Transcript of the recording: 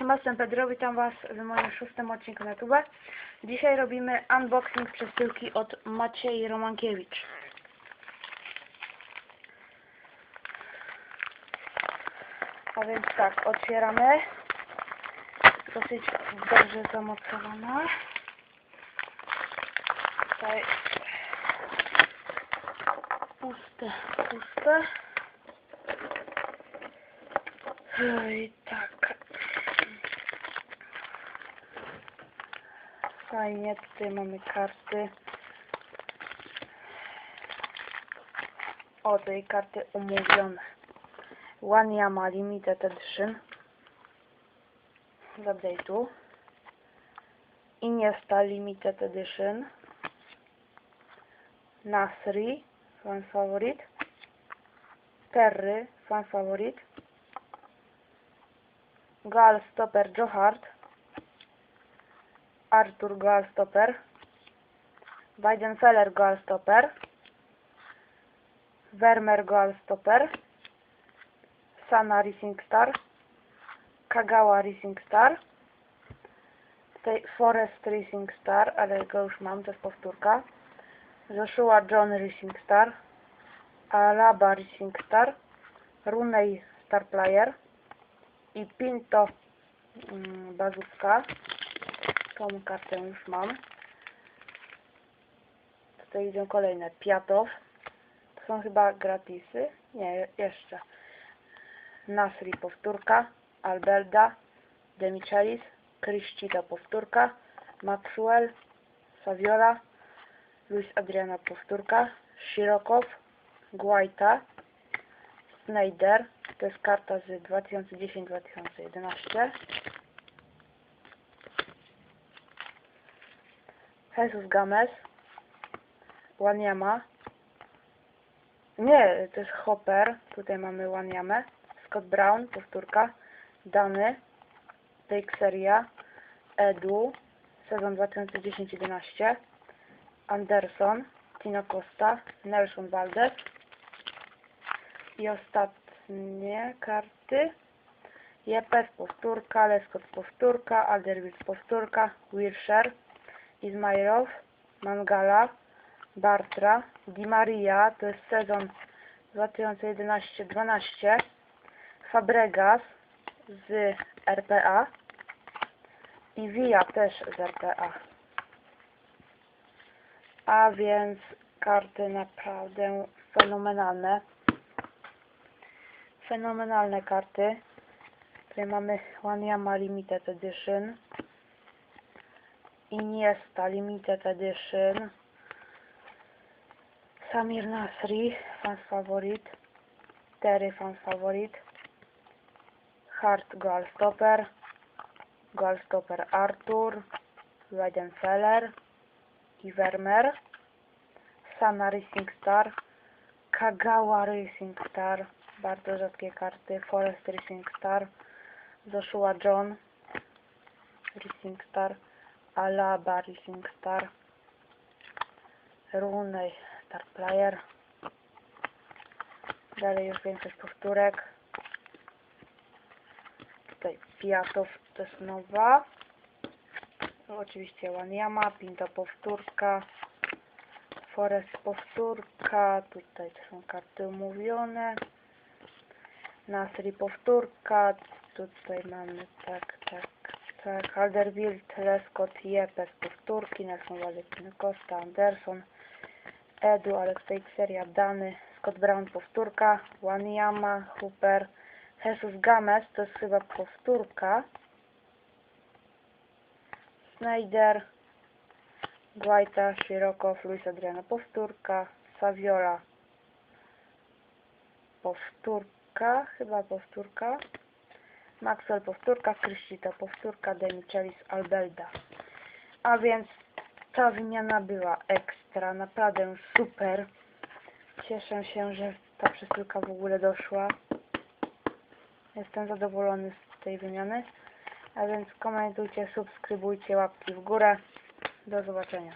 Siema, jestem Pedro, witam Was w moim szóstym odcinku na YouTube. Dzisiaj robimy unboxing przesyłki od Maciej Romankiewicz. A więc tak, otwieramy. Dosyć dobrze zamocowana. Tutaj puste, puste. I tak. Fajnie, tutaj mamy karty. O, tej karty umówione. One Yama Limited Edition. Z update'u. Iniesta Limited Edition. Nasri, fan favorit. Terry, fan favorit. Gal Stopper Joe Hart. Artur Galstopper, Weidenfeller Galstopper, Vermeer Galstopper, Sana Racing Star, Kagawa Racing Star, Forest Racing Star, ale go już mam, to jest powtórka, Joshua John Racing Star, Alaba Racing Star, Runei Star Player i Pinto mm, Bazooka. Tą kartę już mam. Tutaj idą kolejne. Piatow. To są chyba gratisy. Nie, jeszcze. Nasri powtórka. Albelda. Demichelis. Krzysztita powtórka. Maxwell. Saviola. Luis Adriana powtórka. Shirokow. Guaita. Snyder. To jest karta z 2010-2011. Jesus Games, Wanyama. Nie, to jest Hopper. Tutaj mamy Wanyamę. Scott Brown, powtórka. Dany, Teixeria, Edu, sezon 2010-11. Anderson, Tino Costa, Nelson Valdez. I ostatnie karty. Jepes, powtórka, Lescott, powtórka, Alderweireld, powtórka, Wilshire. Izmailow, Mangala, Bartra, Di Maria, to jest sezon 2011-12, Fabregas z RPA i Via też z RPA. A więc karty naprawdę fenomenalne. Fenomenalne karty. Tutaj mamy Wanyama Limited Edition. Iniesta Limited Edition. Samir Nasri Fans Favorit. Terry Fans Favorit. Hart Goalstopper Goalstopper Artur. Weidenfeller. I Sana Racing Star. Kagawa Racing Star. Bardzo rzadkie karty. Forest Racing Star. Joshua John Racing Star Alaba Racing Star Runej Star Player. Dalej już większość powtórek. Tutaj Piatow to jest nowa oczywiście Wanyama, Pinto powtórka Forest powtórka tutaj to są karty umówione Nasri powtórka tutaj mamy tak, tak tak, Alderweireld, Lescott, Jepes, powtórki, Nelson Walecki, Costa, Anderson, Edu, Alex Teixeira, Dany, Scott Brown, powtórka, Wanyama, Hooper, Jesus Games, to jest chyba powtórka, Snyder, Guaita, Shirokow, Luis Adriano, powtórka, Saviola, powtórka, chyba powtórka, Maxwell powtórka, Krzysztita powtórka, Demichelis Albelda. A więc ta wymiana była ekstra, naprawdę super. Cieszę się, że ta przesyłka w ogóle doszła. Jestem zadowolony z tej wymiany. A więc komentujcie, subskrybujcie, łapki w górę. Do zobaczenia.